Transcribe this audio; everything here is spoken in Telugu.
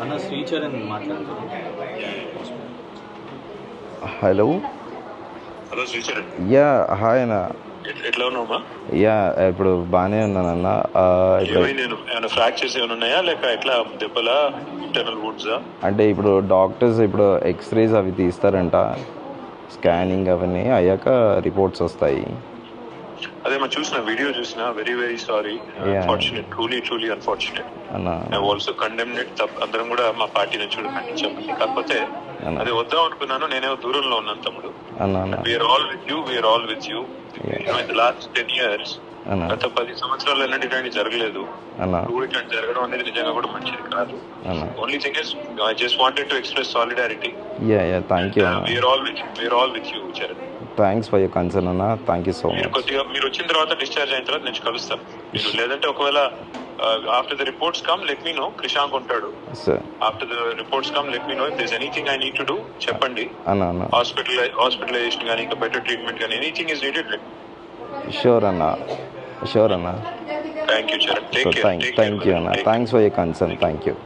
అన్న శ్రీచరణ్ మాట్లాడుతున్నాను hello. Hello Sricharan yeah hi అన్న. ఎట్- ఎట్లా ఉన్నావమ్మా యా ఇప్పుడు బాగానే ఉన్నానన్న ఆ, ఇప్పుడు ఏమైంది? నేను ఏమైనా ఫ్రాక్చర్స్ ఏమైనా ఉన్నాయా? లేక ఎట్లా? దెబ్బలా? ఇంటర్నల్ వుడ్సా అంటే ఇప్పుడు డాక్టర్స్ ఇప్పుడు ఎక్స్రేస్ అవి తీస్తారంట. స్కానింగ్ అవన్నీ అయ్యాక రిపోర్ట్స్ వస్తాయి. అదే మా చూసిన వీడియో చూసిన very very sorry. Unfortunate truly truly unfortunate also condemned it అందరం కూడా మా పార్టీ నుంచి కూడా ఖండించామండి. కాకపోతే. అదే వద్దాం అనుకున్నాను నేనేమో దూరంలో ఉన్నాను తమ్ముడు. We are all with you we are all with you in the last ten years గత పది సంవత్సరాలు ఎలాంటి ఇట్లాంటి జరగలేదు. ఇప్పుడు ఇట్లాంటి జరగడం అనేది నిజంగా కూడా మంచిది కాదు. Only thing is I just wanted to express solidarity yeah yeah thank you అన్న. We are all with we are all with you Charan thanks for your concern అన్న. థ్యాంక్ యూ సో మచ్ కొద్దిగా మీరు వచ్చిన తర్వాత డిశ్చార్జ్ అయిన తర్వాత నేను కలుస్తాను. మీరు లేదంటే ఒకవేళ after the reports come let me know Krishank ఉంటాడు. Sir after the reports come let me know if this anything I need to do చెప్పండి. హాస్పిటల్ హాస్పిటలైజేషన్ కానీ ఇంకా బెటర్ ట్రీట్మెంట్ కానీ ఎనీథింగ్ ఇస్ నీడెడ్ షూర్ అన్న. Sure, Anna. Thank you, Charan. Thank, you, Anna. Thanks for your concern. Thank you.